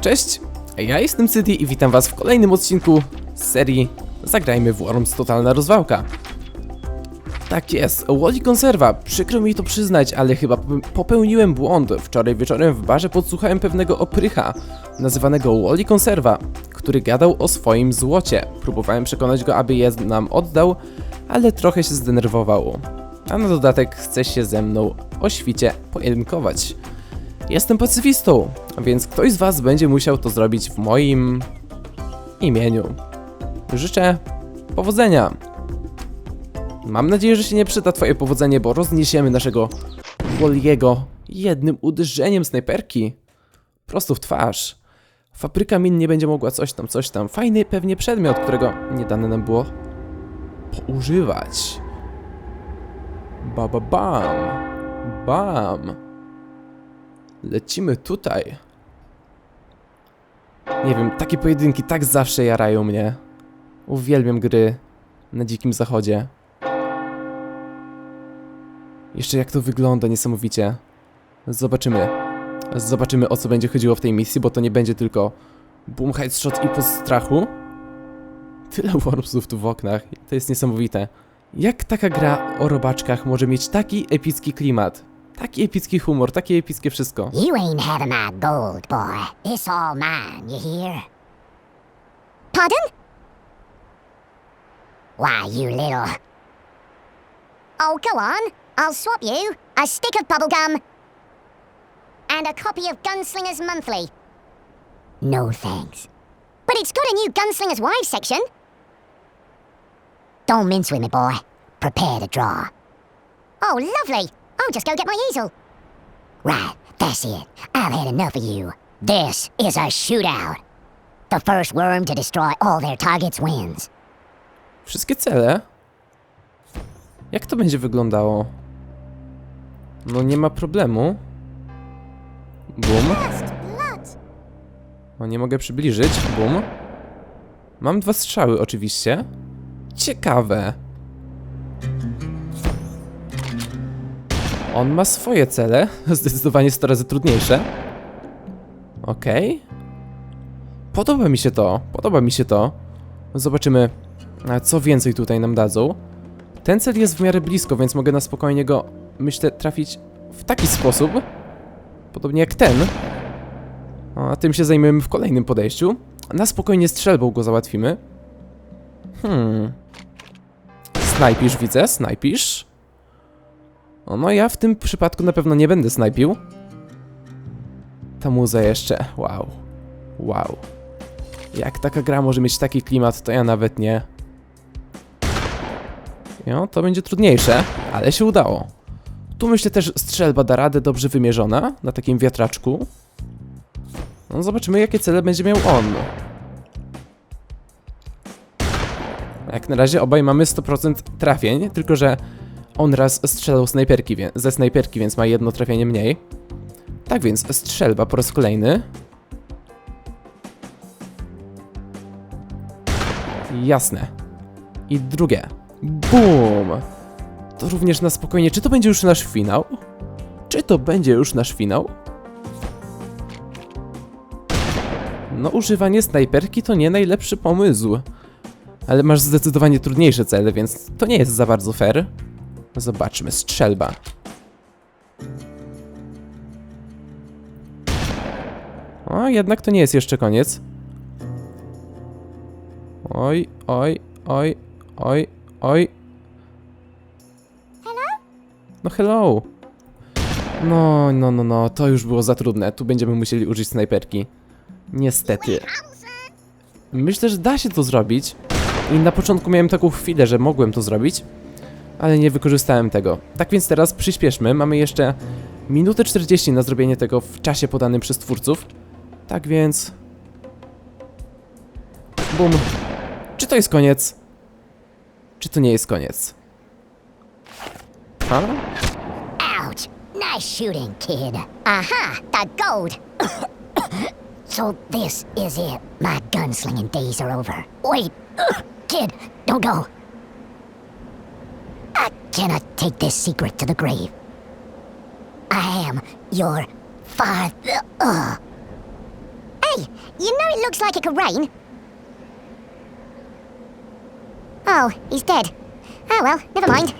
Cześć, ja jestem City i witam was w kolejnym odcinku serii Zagrajmy w Worms Totalna Rozwałka. Tak jest, Łodzi Konserwa, przykro mi to przyznać, ale chyba pope- popełniłem błąd. Wczoraj wieczorem w barze podsłuchałem pewnego oprycha, nazywanego Łodzi Konserwa, który gadał o swoim złocie. Próbowałem przekonać go, aby je nam oddał, ale trochę się zdenerwował. A na dodatek chce się ze mną o świcie pojedynkować. Jestem pacyfistą, więc ktoś z Was będzie musiał to zrobić w moim imieniu. Życzę powodzenia. Mam nadzieję, że się nie przyda Twoje powodzenie, bo rozniesiemy naszego Woliego jednym uderzeniem snajperki. Prosto w twarz. Fabryka min nie będzie mogła coś tam, coś tam. Fajny pewnie przedmiot, którego nie dane nam było poużywać. Ba, ba, bam. Bam. Lecimy tutaj. Nie wiem, takie pojedynki tak zawsze jarają mnie. Uwielbiam gry na dzikim zachodzie. Jeszcze jak to wygląda niesamowicie. Zobaczymy. Zobaczymy o co będzie chodziło w tej misji, bo to nie będzie tylko boom headshot i po strachu. Tyle wormsów tu w oknach. To jest niesamowite. Jak taka gra o robaczkach może mieć taki epicki klimat? Taki epicki humor, takie epickie wszystko. You ain't having my gold, boy. It's all mine, you hear? Pardon? Why, you little. Oh, go on. I'll swap you a stick of bubblegum and a copy of Gunslingers Monthly. No thanks. But it's got a new Gunslingers Wives section. Don't mince with me, boy. Prepare to draw. Oh, lovely. I'll just go get my easel. Right, that's it. I've had enough of you. This is a shootout. The first worm to destroy all their targets wins. Wszystkie cele? Jak to będzie wyglądało? No nie ma problemu. Bum. O, nie mogę przybliżyć. Bum. Mam dwa strzały oczywiście. Ciekawe. On ma swoje cele. Zdecydowanie 100 razy trudniejsze. Okej. Podoba mi się to. Podoba mi się to. Zobaczymy, co więcej tutaj nam dadzą. Ten cel jest w miarę blisko, więc mogę na spokojnie go, myślę, trafić w taki sposób. Podobnie jak ten. A tym się zajmiemy w kolejnym podejściu. Na spokojnie strzelbą go załatwimy. Hmm. Snajpisz, widzę, snajpisz. No ja w tym przypadku na pewno nie będę snajpił. Ta muza jeszcze, wow. Wow. Jak taka gra może mieć taki klimat, to ja nawet nie. No, to będzie trudniejsze, ale się udało. Tu myślę też strzelba da radę dobrze wymierzona na takim wiatraczku. No, zobaczymy jakie cele będzie miał on. Jak na razie obaj mamy 100% trafień, tylko że on raz strzelał snajperki, ze snajperki, więc ma jedno trafienie mniej. Tak więc strzelba po raz kolejny. Jasne. I drugie. Boom! To również na spokojnie. Czy to będzie już nasz finał? Czy to będzie już nasz finał? No, używanie snajperki to nie najlepszy pomysł. Ale masz zdecydowanie trudniejsze cele, więc to nie jest za bardzo fair. Zobaczmy, strzelba. O, jednak to nie jest jeszcze koniec. Oj, oj, oj, oj, oj. No hello. No, no, no, no, to już było za trudne. Tu będziemy musieli użyć snajperki. Niestety. Myślę, że da się to zrobić. I na początku miałem taką chwilę, że mogłem to zrobić, ale nie wykorzystałem tego. Tak więc teraz przyspieszmy. Mamy jeszcze minutę 40 na zrobienie tego w czasie podanym przez twórców. Tak więc. Bum. Czy to jest koniec? Czy to nie jest koniec? A? Ouch! Nice shooting, kid. Aha! The gold! so this is it. My gunslinging days are over. Wait! kid, don't go. Cannot take this secret to the grave. I am your father. Hey, You know it looks like it could rain. Oh, he's dead. Oh well, never mind.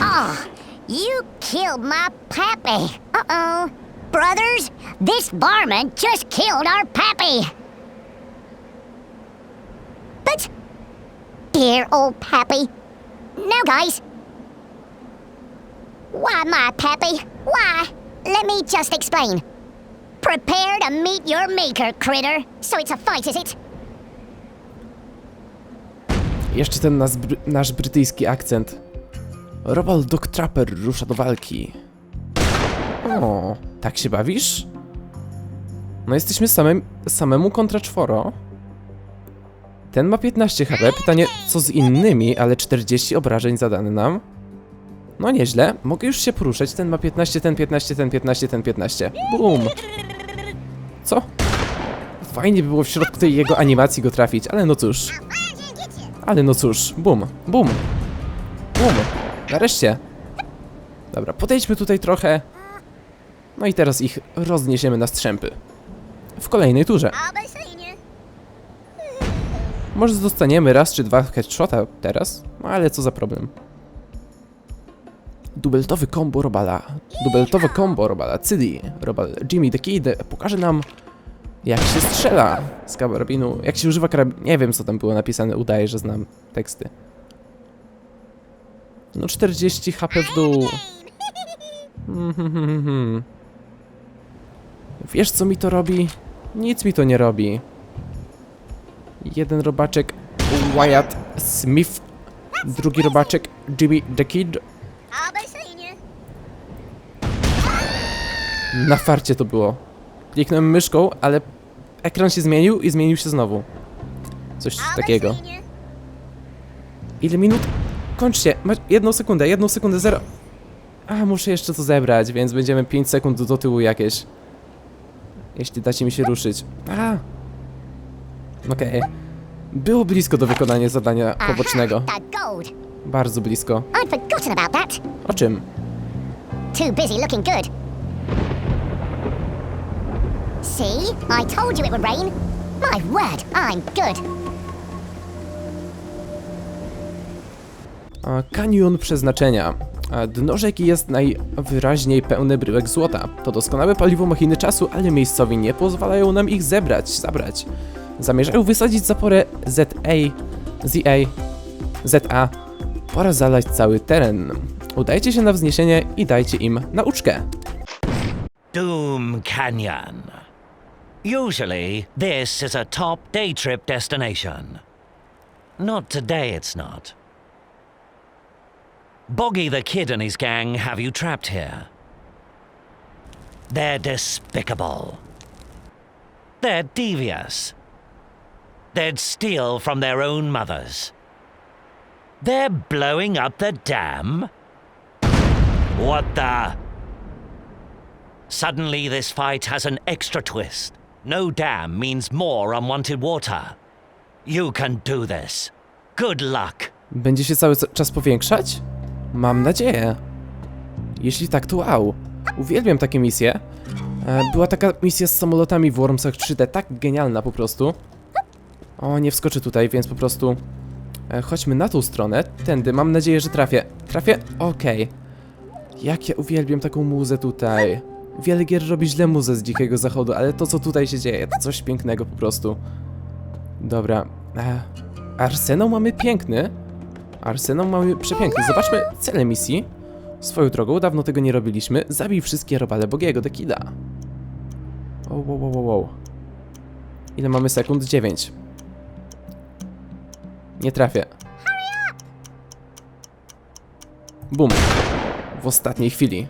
Oh, you killed my pappy. Uh-oh. Brothers, this barman just killed our pappy. But, dear old pappy. Now guys. Why, my pappy? Why? Let me just explain. Prepare to meet your maker, critter. So it's a fight, is it? Jeszcze ten nas, bry, nasz brytyjski akcent. Robal Dog Trapper rusza do walki. O, tak się bawisz? No jesteśmy samym, samemu kontra czworo. Ten ma 15 HP. Pytanie, co z innymi, ale 40 obrażeń zadane nam. No nieźle. Mogę już się poruszać. Ten ma 15, ten 15, ten 15, ten 15. Bum. Co? Fajnie by było w środku tej jego animacji go trafić, ale no cóż. Ale no cóż, bum, bum, bum. Nareszcie. Dobra, podejdźmy tutaj trochę. No i teraz ich rozniesiemy na strzępy. W kolejnej turze. Może dostaniemy raz czy dwa headshota teraz, no ale co za problem. Dubeltowy combo Robala. Dubeltowe combo Robala. Cydi. Robal Jimmy the Kid pokaże nam jak się strzela z karabinu, jak się używa karabinu. Nie wiem, co tam było napisane, udaję, że znam teksty. No 40 HP w dół. Wiesz, co mi to robi? Nic mi to nie robi. Jeden robaczek Wyatt Smith, drugi robaczek Jimmy the Kid. Na farcie to było. Kliknąłem myszką, ale ekran się zmienił i zmienił się znowu. Coś takiego. Ile minut? Kończcie. Masz jedną sekundę, jedną sekundę, zero. A, muszę jeszcze to zebrać, więc będziemy 5 sekund do tyłu jakieś. Jeśli dacie mi się ruszyć. A. Okej. Było blisko do wykonania zadania pobocznego. Bardzo blisko. O czym? Too busy looking good. See? I told you it would rain. My word, I'm good. A, Kanion przeznaczenia. A, Dno rzeki jest najwyraźniej pełne bryłek złota. To doskonałe paliwo machiny czasu, ale miejscowi nie pozwalają nam ich zebrać, zabrać. Zamierzają wysadzić zaporę ZA, ZA, ZA. Pora zalać cały teren. Udajcie się na wzniesienie i dajcie im nauczkę. Doom Canyon. Usually, this is a top day trip destination. Not today, it's not. Boggy the Kid and his gang have you trapped here. They're despicable. They're devious. They'd steal from their own mothers. They're blowing up the dam? What the? Suddenly, this fight has an extra twist. No dam means more unwanted water. You can do this. Good luck. Będzie się cały ca- czas powiększać? Mam nadzieję. Jeśli tak, to wow. Uwielbiam takie misje. E, Była taka misja z samolotami w Wormsach 3D, tak genialna po prostu. O, nie wskoczę tutaj, więc po prostu e, chodźmy na tą stronę. Tędy, mam nadzieję, że trafię. Trafię? Okej. Jak ja uwielbiam taką muzę tutaj. Wiele gier robi źle muzę z Dzikiego Zachodu, ale to, co tutaj się dzieje, to coś pięknego po prostu. Dobra. E, arsenał mamy piękny. Arsenał mamy przepiękny. Zobaczmy cele misji. Swoją drogą, dawno tego nie robiliśmy. Zabij wszystkie robale Bogiego Dekida. O, wow, wow, wow, wow. Ile mamy sekund? 9. Nie trafię. Bum. W ostatniej chwili.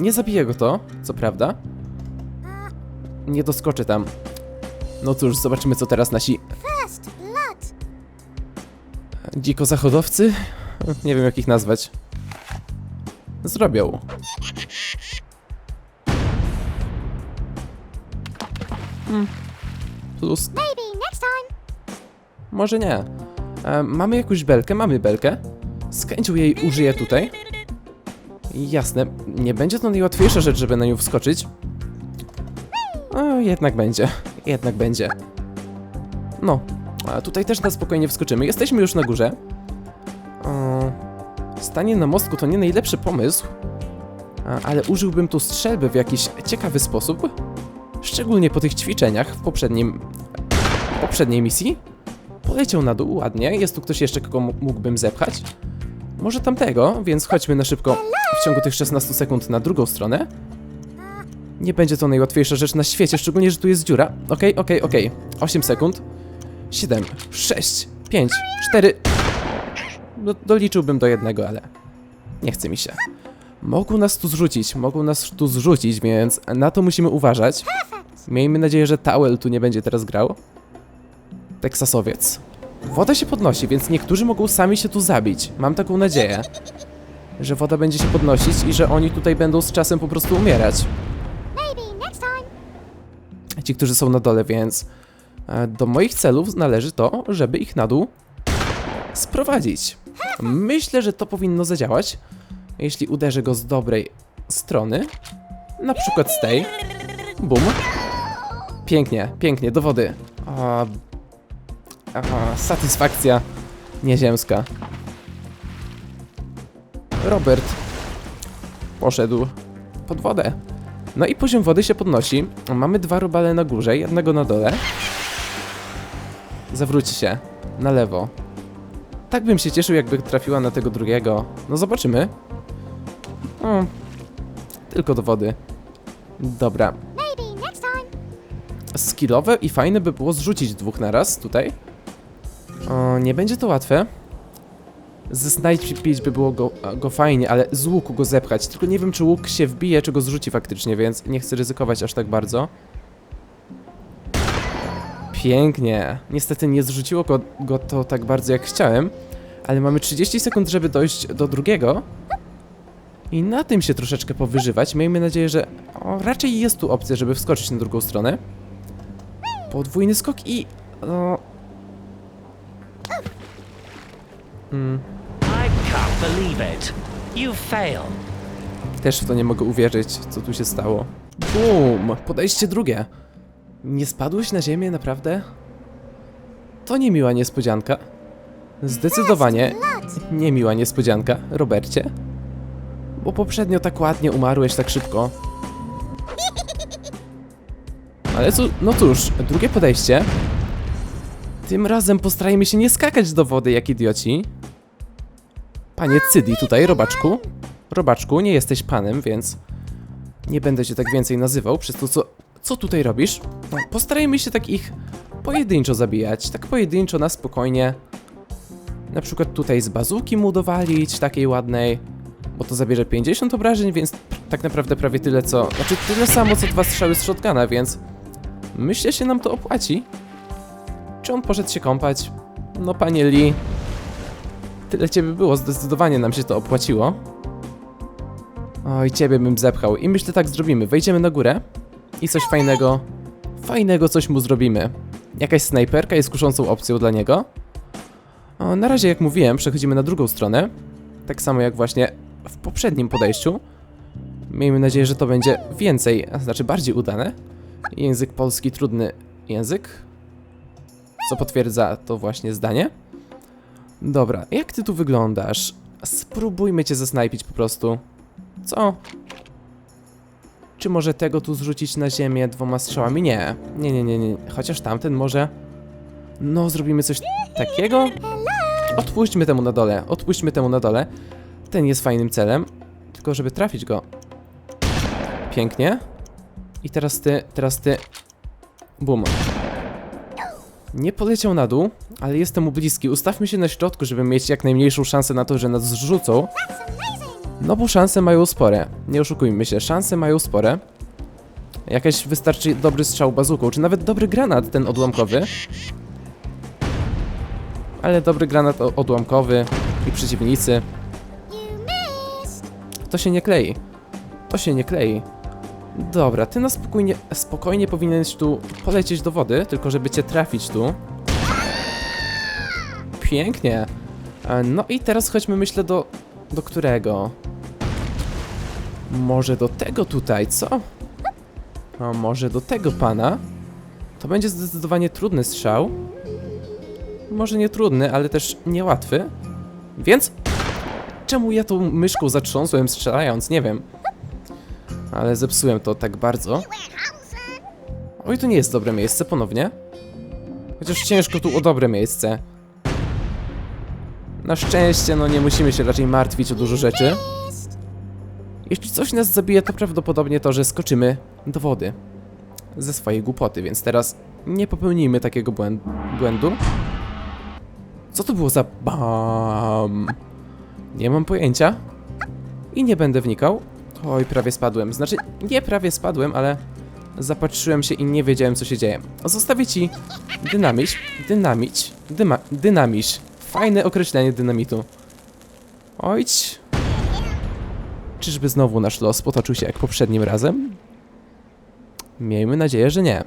Nie zabije go to, co prawda. Nie doskoczę tam. No cóż, zobaczymy co teraz nasi First blood. dzikozachodowcy, nie wiem jak ich nazwać, zrobią. Hmm. Plus, może nie. E, mamy jakąś belkę? Mamy belkę. Z chęcią jej użyję tutaj. Jasne, nie będzie to najłatwiejsza rzecz, żeby na nią wskoczyć. O, jednak będzie. jednak będzie. No, a tutaj też na spokojnie wskoczymy. Jesteśmy już na górze. Stanie na mostku to nie najlepszy pomysł, a, ale użyłbym tu strzelby w jakiś ciekawy sposób. Szczególnie po tych ćwiczeniach w poprzednim, poprzedniej misji. Poleciał na dół ładnie. Jest tu ktoś jeszcze, kogo mógłbym zepchać. Może tamtego, więc chodźmy na szybko w ciągu tych 16 sekund na drugą stronę. Nie będzie to najłatwiejsza rzecz na świecie, szczególnie, że tu jest dziura. Okej, okej, okej. 8 sekund. 7, 6, 5, 4. Do, doliczyłbym do jednego, ale nie chce mi się. Mogą nas tu zrzucić, mogą nas tu zrzucić, więc na to musimy uważać. Miejmy nadzieję, że Towel tu nie będzie teraz grał. Teksasowiec. Woda się podnosi, więc niektórzy mogą sami się tu zabić. Mam taką nadzieję, że woda będzie się podnosić i że oni tutaj będą z czasem po prostu umierać. Ci, którzy są na dole, więc e, do moich celów należy to, żeby ich na dół sprowadzić. Myślę, że to powinno zadziałać, jeśli uderzę go z dobrej strony. Na przykład z tej. Bum. Pięknie, pięknie, do wody. O, aha, satysfakcja nieziemska. Robert poszedł pod wodę. No i poziom wody się podnosi. Mamy dwa robale na górze, jednego na dole. Zawróci się na lewo. Tak bym się cieszył, jakby trafiła na tego drugiego. No zobaczymy. O, tylko do wody. Dobra. Skillowe i fajne by było zrzucić dwóch naraz tutaj. O, nie będzie to łatwe. Ze snajpić by było go, go fajnie, ale z łuku go zepchać. Tylko nie wiem, czy łuk się wbije, czy go zrzuci faktycznie, więc nie chcę ryzykować aż tak bardzo. Pięknie. Niestety nie zrzuciło go, go to tak bardzo jak chciałem, ale mamy 30 sekund, żeby dojść do drugiego. I na tym się troszeczkę powyżywać. Miejmy nadzieję, że o, raczej jest tu opcja, żeby wskoczyć na drugą stronę. Podwójny skok i... O... I can't believe it. You failed. też w to nie mogę uwierzyć, co tu się stało. Bum! Podejście drugie. Nie spadłeś na ziemię, naprawdę? To niemiła niespodzianka. Zdecydowanie niemiła niespodzianka, Robercie. Bo poprzednio tak ładnie umarłeś tak szybko. Ale cu- no cóż, drugie podejście. Tym razem postarajmy się nie skakać do wody jak idioci. Panie Cydi tutaj, robaczku. Robaczku, nie jesteś panem, więc nie będę cię tak więcej nazywał przez to, co, co tutaj robisz. No, postarajmy się tak ich pojedynczo zabijać, tak pojedynczo, na spokojnie. Na przykład tutaj z bazuki mu dowalić, takiej ładnej, bo to zabierze 50 obrażeń, więc tak naprawdę prawie tyle co, znaczy tyle samo co dwa strzały z shotguna, więc myślę się nam to opłaci. Czy on poszedł się kąpać? No panie Lee, tyle ciebie było, zdecydowanie nam się to opłaciło. Oj, ciebie bym zepchał. I myślę tak zrobimy. Wejdziemy na górę i coś fajnego, fajnego coś mu zrobimy. Jakaś snajperka jest kuszącą opcją dla niego. O, na razie, jak mówiłem, przechodzimy na drugą stronę. Tak samo jak właśnie w poprzednim podejściu. Miejmy nadzieję, że to będzie więcej, a znaczy bardziej udane. Język polski trudny język. Co potwierdza to właśnie zdanie. Dobra, jak ty tu wyglądasz? Spróbujmy cię zasnajpić po prostu. Co? Czy może tego tu zrzucić na ziemię dwoma strzałami? Nie. Nie, nie, nie, nie. Chociaż tamten może... No, zrobimy coś takiego? Odpuśćmy temu na dole. Odpuśćmy temu na dole. Ten jest fajnym celem. Tylko żeby trafić go. Pięknie. I teraz ty, teraz ty. Bum. Nie poleciał na dół, ale jestem mu bliski. Ustawmy się na środku, żeby mieć jak najmniejszą szansę na to, że nas zrzucą. No bo szanse mają spore. Nie oszukujmy się, szanse mają spore. Jakaś wystarczy dobry strzał bazuką, czy nawet dobry granat ten odłamkowy. Ale dobry granat odłamkowy i przeciwnicy. To się nie klei. To się nie klei. Dobra, ty na spokojnie, spokojnie powinieneś tu polecieć do wody, tylko żeby cię trafić tu. Pięknie. E, No i teraz chodźmy, myślę, do... do którego? Może do tego tutaj, co? A może do tego pana? To będzie zdecydowanie trudny strzał. Może nie trudny, ale też niełatwy. Więc czemu ja tą myszką zatrząsłem strzelając? Nie wiem. Ale zepsułem to tak bardzo. Oj, to nie jest dobre miejsce ponownie. Chociaż ciężko tu o dobre miejsce. Na szczęście, no nie musimy się raczej martwić o dużo rzeczy. Jeśli coś nas zabije, to prawdopodobnie to, że skoczymy do wody. Ze swojej głupoty, więc teraz nie popełnijmy takiego błęd błędu. Co to było za bam? Nie mam pojęcia. I nie będę wnikał. Oj, prawie spadłem. Znaczy, nie prawie spadłem, ale zapatrzyłem się i nie wiedziałem, co się dzieje. Zostawię ci dynamić, dynamić, dyma. Fajne określenie dynamitu. Ojć. Czyżby znowu nasz los potoczył się jak poprzednim razem? Miejmy nadzieję, że nie.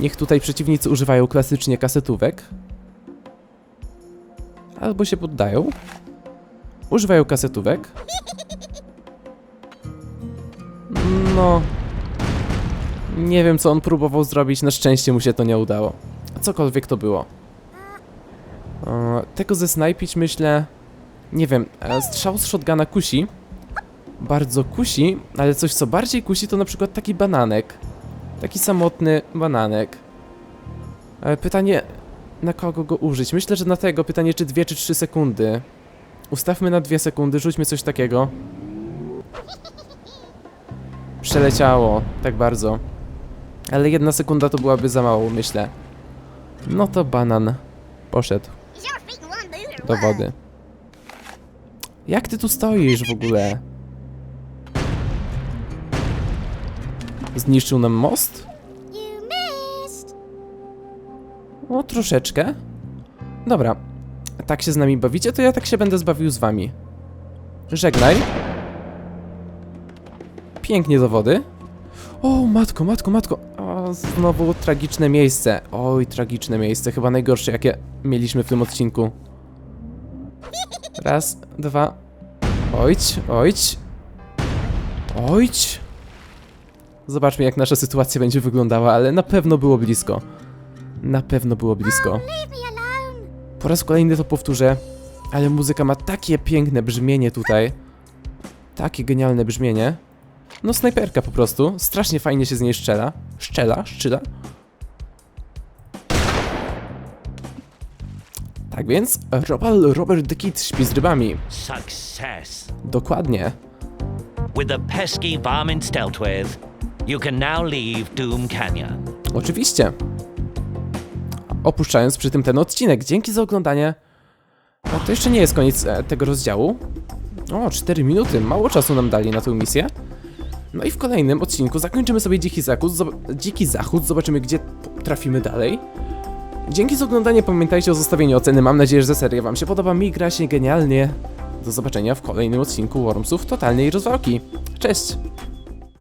Niech tutaj przeciwnicy używają klasycznie kasetówek. Albo się poddają. Używają kasetówek. No. Nie wiem, co on próbował zrobić. Na szczęście mu się to nie udało. Cokolwiek to było. E, tego zesnajpić myślę. Nie wiem, e, strzał z shotguna kusi. Bardzo kusi, ale coś co bardziej kusi to na przykład taki bananek. Taki samotny bananek. E, pytanie, na kogo go użyć? Myślę, że na tego pytanie, czy 2 czy 3 sekundy. Ustawmy na 2 sekundy, rzućmy coś takiego. Przeleciało, tak bardzo. Ale jedna sekunda to byłaby za mało, myślę. No to banan poszedł do wody. Jak ty tu stoisz w ogóle? Zniszczył nam most? O, troszeczkę. Dobra. Tak się z nami bawicie, to ja tak się będę zbawił z wami. Żegnaj. Pięknie do wody. O, matko, matko, matko. O, znowu tragiczne miejsce. Oj, tragiczne miejsce. Chyba najgorsze, jakie mieliśmy w tym odcinku. Raz, dwa. Ojć, ojć. Ojć. Zobaczmy, jak nasza sytuacja będzie wyglądała, ale na pewno było blisko. Na pewno było blisko. Po raz kolejny to powtórzę, ale muzyka ma takie piękne brzmienie tutaj. Takie genialne brzmienie. No snajperka po prostu. Strasznie fajnie się z niej strzela. Szczela, szczyla. Tak więc, Robal Robert the Kid śpi z rybami. Success. Dokładnie. With the pesky varmint dealt with, you can now leave Doom Canyon. Oczywiście. Opuszczając przy tym ten odcinek. Dzięki za oglądanie. A to jeszcze nie jest koniec e, tego rozdziału. O, 4 minuty. Mało czasu nam dali na tę misję. No i w kolejnym odcinku zakończymy sobie Dziki Zachód. Dziki Zachód. Zobaczymy, gdzie trafimy dalej. Dzięki za oglądanie. Pamiętajcie o zostawieniu oceny. Mam nadzieję, że seria Wam się podoba. Mi gra się genialnie. Do zobaczenia w kolejnym odcinku Wormsów Totalnej Rozwałki. Cześć!